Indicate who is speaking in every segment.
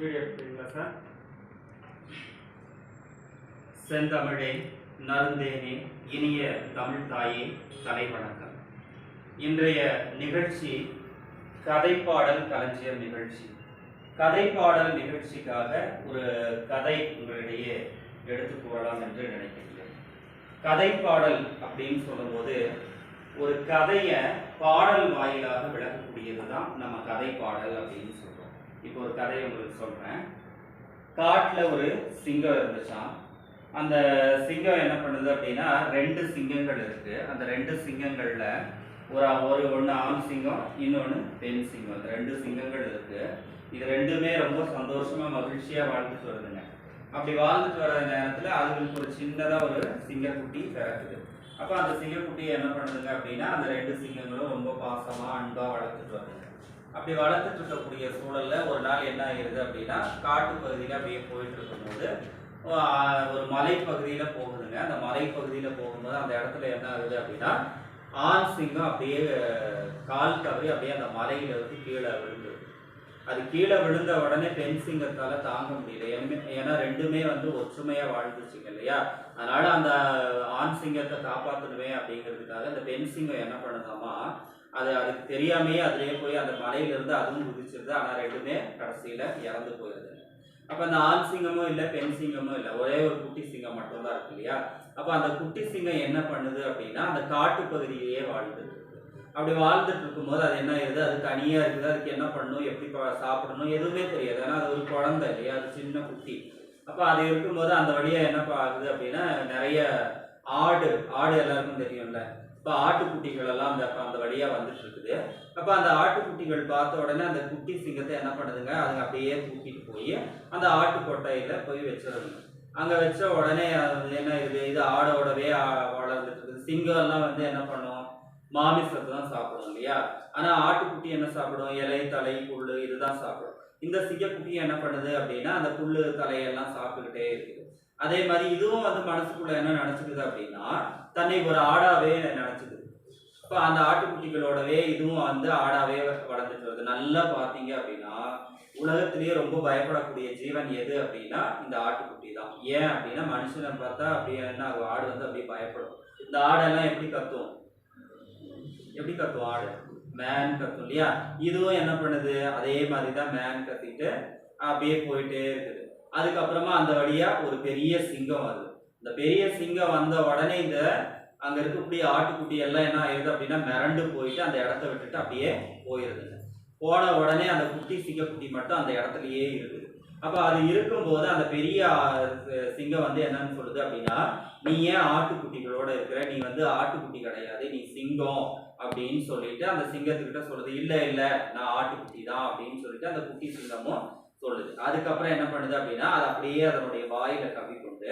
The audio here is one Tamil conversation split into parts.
Speaker 1: வீடியோ எடுத்துக்கிறீங்களா சார் செந்தமிழே நருந்தேனே இனிய தமிழ் தாயே தலை வணக்கம் இன்றைய நிகழ்ச்சி கதைப்பாடல் களஞ்சியம் நிகழ்ச்சி. கதைப்பாடல் நிகழ்ச்சிக்காக ஒரு கதை உங்களிடையே எடுத்து கூறலாம் என்று நினைக்கின்றேன். கதைப்பாடல் அப்படின்னு சொல்லும்போது ஒரு கதையை பாடல் வாயிலாக விளக்கக்கூடியது தான் நம்ம கதைப்பாடல் அப்படின்னு சொல்றோம். இப்போ ஒரு கதையை உங்களுக்கு சொல்றேன். காட்டில் ஒரு சிங்கம் இருந்துச்சான் அந்த சிங்கம் என்ன பண்ணுது அப்படின்னா ரெண்டு சிங்கங்கள் இருக்கு. அந்த ரெண்டு சிங்கங்களில் ஒரு ஒரு ஒன்று ஆண் சிங்கம் இன்னொன்று பெண் சிங்கம். இந்த ரெண்டு சிங்கங்கள் இருக்கு. இது ரெண்டுமே ரொம்ப சந்தோஷமா மகிழ்ச்சியா வாழ்ந்துட்டு வருதுங்க. அப்படி வாழ்ந்துட்டு வர நேரத்தில் அதுங்களுக்கு ஒரு சின்னதாக ஒரு சிங்கக்குட்டி பிறக்குது. அப்போ அந்த சிங்கக்குட்டியை என்ன பண்ணுதுங்க அப்படின்னா அந்த ரெண்டு சிங்கங்களும் ரொம்ப பாசமாக அன்பாக வளர்த்துட்டு வருதுங்க. அப்படி வளர்த்துட்டு இருக்கக்கூடிய சூழல்ல ஒரு நாள் என்ன ஆயிருது அப்படின்னா காட்டு பகுதியில அப்படியே போயிட்டு இருக்கும்போது ஒரு மலைப்பகுதியில போகுதுங்க. அந்த மலைப்பகுதியில போகும்போது அந்த இடத்துல என்ன ஆகுது அப்படின்னா ஆண் சிங்கம் அப்படியே கால் தவறி அப்படியே அந்த மலையில இருந்து கீழே விழுந்து அது கீழே விழுந்த உடனே பெண் சிங்கத்தால தாங்க முடியல. ஏன்னா- ஏன்னா ரெண்டுமே வந்து ஒற்றுமையா வாழ்ந்துச்சுங்க இல்லையா? அதனால அந்த ஆண் சிங்கத்தை காப்பாற்றணுமே அப்படிங்கிறதுக்காக அந்த பெண் சிங்கம் என்ன பண்ணுதாமா அது அதுக்கு தெரியாமையே அதுலேயே போய் அந்த மலையிலிருந்து அதுவும் குதிச்சிருது. ஆனால் ரெண்டுமே கடைசியில் இறந்து போயிருது. அப்போ அந்த ஆண் சிங்கமும் இல்லை பெண் சிங்கமும் இல்லை ஒரே ஒரு குட்டி சிங்கம் மட்டும்தான் இருக்கு இல்லையா? அப்போ அந்த குட்டி சிங்கம் என்ன பண்ணுது அப்படின்னா அந்த காட்டு பகுதியிலேயே வாழ்ந்துட்டு அப்படி வாழ்ந்துட்டு இருக்கும்போது அது என்ன ஆயிருது? அது தனியாக இருக்குது. அதுக்கு என்ன பண்ணணும்? எப்படி சாப்பிடணும்? எதுவுமே தெரியாது. ஏன்னா அது ஒரு குழந்தை இல்லையா? அது சின்ன குட்டி. அப்போ அது இருக்கும்போது அந்த வழியாக என்ன ஆகுது அப்படின்னா நிறைய ஆடு ஆடு எல்லாருக்கும் தெரியும்ல. இப்போ ஆட்டுக்குட்டிகள் எல்லாம் அந்த அந்த வழியாக வந்துட்டு இருக்குது அப்போ அந்த ஆட்டுக்குட்டிகள் பார்த்த உடனே அந்த குட்டி சிங்கத்தை என்ன பண்ணுதுங்க? அதுங்க அப்படியே தூக்கிட்டு போய் அந்த ஆட்டு கொட்டையில் போய் வச்சிருதுங்க அங்கே வச்ச உடனே அது என்ன இது இது ஆடோடவே வளர்ந்துட்டு இருக்குது சிங்கம் எல்லாம் வந்து என்ன பண்ணும்? மாமிசத்தை தான் சாப்பிடும் இல்லையா? ஆனால் ஆட்டுக்குட்டி என்ன சாப்பிடும்? இலை தலை புல் இதுதான் சாப்பிடும். இந்த சிங்கக்குட்டி என்ன பண்ணுது அப்படின்னா அந்த புல் தலையெல்லாம் சாப்பிட்டுக்கிட்டே இருக்குது. அதே மாதிரி இதுவும் வந்து மனசுக்குள்ள என்ன நினைச்சுக்குது அப்படின்னா தன்னை ஒரு ஆடாவே நினைச்சுக்குது. இப்ப அந்த ஆட்டுக்குட்டிகளோடவே இதுவும் வந்து ஆடாவே வளர்ந்துட்டு வருது. நல்லா பாத்தீங்க அப்படின்னா உலகத்திலேயே ரொம்ப பயப்படக்கூடிய ஜீவன் எது அப்படின்னா இந்த ஆட்டுக்குட்டி தான் ஏன் அப்படின்னா மனுஷனை பார்த்தா அப்படியே என்ன ஆகும்? ஆடு வந்து அப்படியே பயப்படும். இந்த ஆடெல்லாம் எப்படி கத்தும்? எப்படி கத்தும் ஆடு? மேன் கத்தும் இல்லையா? இதுவும் என்ன பண்ணுது? அதே மாதிரி தான் மேன் கத்திட்டு அப்படியே போயிட்டே இருக்குது. அதுக்கப்புறமா அந்த வழியா ஒரு பெரிய சிங்கம் வருது. இந்த பெரிய சிங்கம் வந்த உடனே இந்த அங்க இருக்கக்கூடிய ஆட்டுக்குட்டி எல்லாம் என்ன ஆயிருது அப்படின்னா மிரண்டு போயிட்டு அந்த இடத்த விட்டுட்டு அப்படியே போயிருதுங்க போன உடனே அந்த குட்டி சிங்கக்குட்டி மட்டும் அந்த இடத்துலயே இருக்குது. அப்ப அது இருக்கும்போது அந்த பெரிய சிங்கம் வந்து என்னன்னு சொல்லுது அப்படின்னா நீ ஏன் ஆட்டுக்குட்டிகளோட இருக்கிற? நீ வந்து ஆட்டுக்குட்டி கிடையாது. நீ சிங்கம். அப்படின்னு சொல்லிட்டு அந்த சிங்கத்துக்கிட்ட சொல்லுது இல்ல இல்ல நான் ஆட்டுக்குட்டி தான் அப்படின்னு சொல்லிட்டு அந்த குட்டி சிங்கமும் சொல்லுது. அதுக்கப்புறம் என்ன பண்ணுது அப்படின்னா அது அப்படியே அதனுடைய வாயில கவ்விக்கொண்டு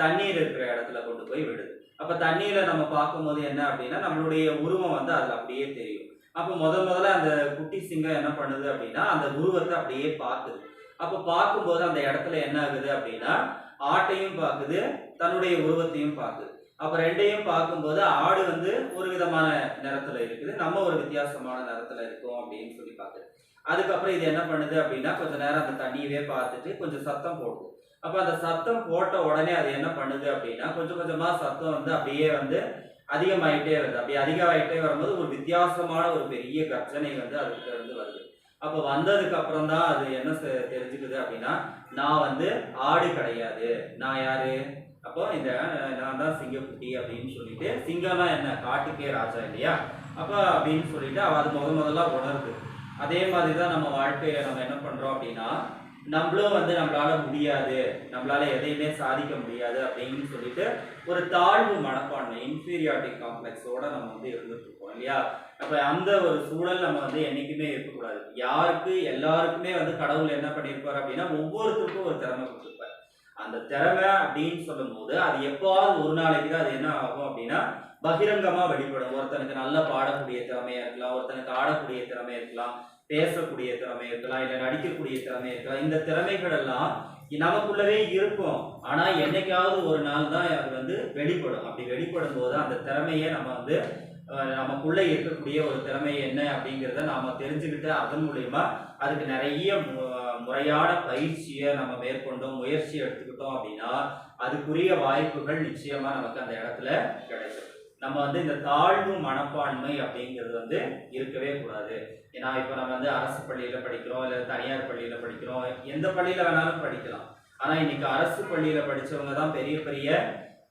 Speaker 1: தண்ணீர் இருக்கிற இடத்துல கொண்டு போய் விடுது. அப்ப தண்ணீரை நம்ம பார்க்கும்போது என்ன அப்படின்னா நம்மளுடைய உருவம் வந்து அதுல அப்படியே தெரியும். அப்ப முத முதல்ல அந்த குட்டி சிங்கம் என்ன பண்ணுது அப்படின்னா அந்த உருவத்தை அப்படியே பார்க்குது. அப்ப பார்க்கும்போது அந்த இடத்துல என்ன ஆகுது அப்படின்னா ஆட்டையும் பார்க்குது தன்னுடைய உருவத்தையும் பார்க்குது. அப்ப ரெண்டையும் பார்க்கும்போது ஆடு வந்து ஒரு விதமான நிறத்துல இருக்குது நம்ம ஒரு வித்தியாசமான நிறத்துல இருக்கோம் அப்படின்னு சொல்லி பார்க்குது. அதுக்கப்புறம் இது என்ன பண்ணுது அப்படின்னா கொஞ்சம் நேரம் அந்த தண்ணியவே பார்த்துட்டு கொஞ்சம் சத்தம் போடுது. அப்போ அந்த சத்தம் போட்ட உடனே அது என்ன பண்ணுது அப்படின்னா கொஞ்சம் கொஞ்சமாக சத்தம் வந்து அப்படியே வந்து அதிகமாயிட்டே வருது. அப்படி அதிகமாயிட்டே வரும்போது ஒரு வித்தியாசமான ஒரு பெரிய கர்ஜனை வந்து அதுக்கிட்ட இருந்து வருது. அப்போ வந்ததுக்கு அப்புறம் தான் அது என்ன செ- தெரிஞ்சுக்குது அப்படின்னா நான் வந்து ஆடு கிடையாது. நான் யாரு? அப்போ இந்த நான் தான் சிங்கக்குட்டி அப்படின்னு சொல்லிட்டு சிங்கம்லாம் என்ன? காட்டுக்கே ராஜா இல்லையா? அப்போ அப்படின்னு சொல்லிட்டு அவ அது முத முதல்ல உணருது. அதே மாதிரி தான் நம்ம வாழ்க்கையில நம்ம என்ன பண்றோம் அப்படின்னா நம்மளும் வந்து நம்மளால முடியாது நம்மளால எதையுமே சாதிக்க முடியாது அப்படின்னு சொல்லிட்டு ஒரு தாழ்வு மனப்பான்மை இன்ஃபீரியாரிட்டி காம்ப்ளெக்ஸோட நம்ம வந்து இருந்துட்டு இருக்கோம் இல்லையா? அப்ப அந்த ஒரு சூழல் நம்ம வந்து என்னைக்குமே இருக்கக்கூடாது. யாருக்கு எல்லாருக்குமே வந்து கடவுள் என்ன பண்ணியிருப்பார் அப்படின்னா ஒவ்வொருத்தருக்கும் ஒரு திறமை கொடுத்துருப்பார். அந்த திறமை அப்படின்னு சொல்லும்போது அது எப்பாவது ஒரு நாளைக்கு தான் அது என்ன ஆகும் அப்படின்னா பகிரங்கமா வெளிப்படும். ஒருத்தனுக்கு நல்லா பாடக்கூடிய திறமையா இருக்கலாம் ஒருத்தனுக்கு ஆடக்கூடிய திறமையா இருக்கலாம் பேசக்கூடிய திறமை இருக்கலாம் இல்லை நடிக்கக்கூடிய திறமை இருக்கலாம். இந்த திறமைகள் எல்லாம் நமக்குள்ளவே இருக்கும். ஆனா என்னைக்காவது ஒரு நாள் தான் அது வந்து வெளிப்படும். அப்படி வெளிப்படும் போது அந்த திறமையை நம்ம வந்து நமக்குள்ளே இருக்கக்கூடிய ஒரு திறமை என்ன அப்படிங்கிறத நாம தெரிஞ்சுக்கிட்டு அதன் மூலயமா அதுக்கு நிறைய மு- முறையான பயிற்சியை நம்ம மேற்கொண்டோம் முயற்சி எடுத்துக்கிட்டோம் அப்படின்னா அதுக்குரிய வாய்ப்புகள் நிச்சயமா நமக்கு அந்த இடத்துல கிடைக்கும். நம்ம வந்து இந்த தாழ்வு மனப்பான்மை அப்படிங்கிறது வந்து இருக்கவே கூடாது. ஏன்னா இப்போ நம்ம வந்து அரசு பள்ளியில் படிக்கிறோம் இல்லை தனியார் பள்ளியில் படிக்கிறோம் எந்த பள்ளியில் வேணாலும் படிக்கலாம். ஆனால் இன்னைக்கு அரசு பள்ளியில் படிச்சவங்க தான் பெரிய பெரிய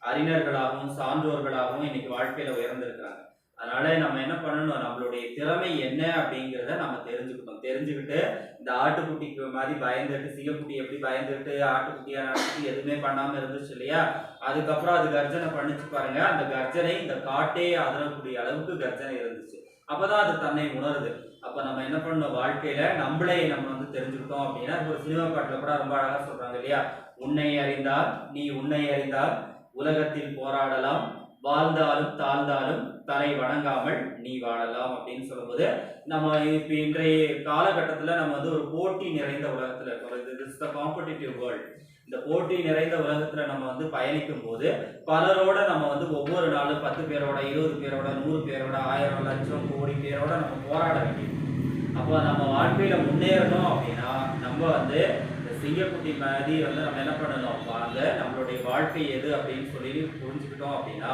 Speaker 1: அறிஞர்களாகவும் சான்றோர்களாகவும் இன்னைக்கு வாழ்க்கையில் உயர்ந்திருக்கிறாங்க. அதனால நம்ம என்ன பண்ணணும்? நம்மளுடைய திறமை என்ன அப்படிங்கிறத நம்ம தெரிஞ்சுக்கணும். தெரிஞ்சுக்கிட்டு இந்த ஆட்டுக்குட்டிக்கு மாதிரி பயந்துட்டு சிங்கக்குட்டி எப்படி பயந்துட்டு ஆட்டுக்குட்டியா நடத்தி எதுவுமே பண்ணாம இருந்துச்சு இல்லையா? அதுக்கப்புறம் அது கர்ஜனை பண்ணிச்சு பாருங்க. அந்த கர்ஜனை இந்த காட்டே அதிரக்கூடிய அளவுக்கு கர்ஜனை இருந்துச்சு. அப்பதான் அது தன்னை உணருது. அப்ப நம்ம என்ன பண்ணணும்? வாழ்க்கையில நம்மளே நம்ம வந்து தெரிஞ்சுக்கிட்டோம் அப்படின்னா ஒரு சினிமா பாட்டுல கூட ரொம்ப அழகா சொல்றாங்க இல்லையா? உன்னை அறிந்தால் நீ உன்னை அறிந்தால் உலகத்தில் போராடலாம் வாழ்ந்தாலும் தாழ்ந்தாலும் தலை வணங்காமல் நீ வாழலாம் அப்படின்னு சொல்லும்போது நம்ம இப்ப இன்றைய காலகட்டத்துல நம்ம வந்து ஒரு போட்டி நிறைந்த உலகத்துல இருக்கோம். திஸ் த காம்படிட்டிவ் வேர்ல்ட் இந்த போட்டி நிறைந்த உலகத்துல நம்ம வந்து பயணிக்கும் போது பலரோட நம்ம வந்து ஒவ்வொரு நாளும் பத்து பேரோட இருபது பேரோட நூறு பேரோட ஆயிரம் லட்சம் கோடி பேரோட நம்ம போராட வேண்டியது. அப்போ நம்ம வாழ்க்கையில முன்னேறணும் அப்படின்னா நம்ம வந்து இந்த சிங்கக்குட்டி மாதிரி வந்து நம்ம என்ன பண்ணணும்? வாங்க நம்மளுடைய வாழ்க்கை எது அப்படின்னு சொல்லி புரிஞ்சுக்கிட்டோம் அப்படின்னா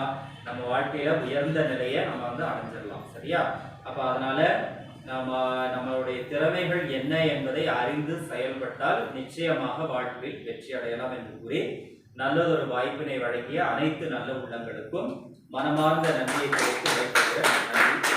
Speaker 1: நம்ம வாழ்க்கையில உயர்ந்த நிலையை நம்ம வந்து அடைஞ்சிடலாம். சரியா? அப்போ அதனால நம்ம நம்மளுடைய திறமைகள் என்ன என்பதை அறிந்து செயல்பட்டால் நிச்சயமாக வாழ்க்கையில் வெற்றி அடையலாம் என்று கூறி நல்லதொரு வாய்ப்பினை வழங்கிய அனைத்து நல்ல உள்ளங்களுக்கும் மனமார்ந்த நன்றியை தெரிவித்து நன்றி.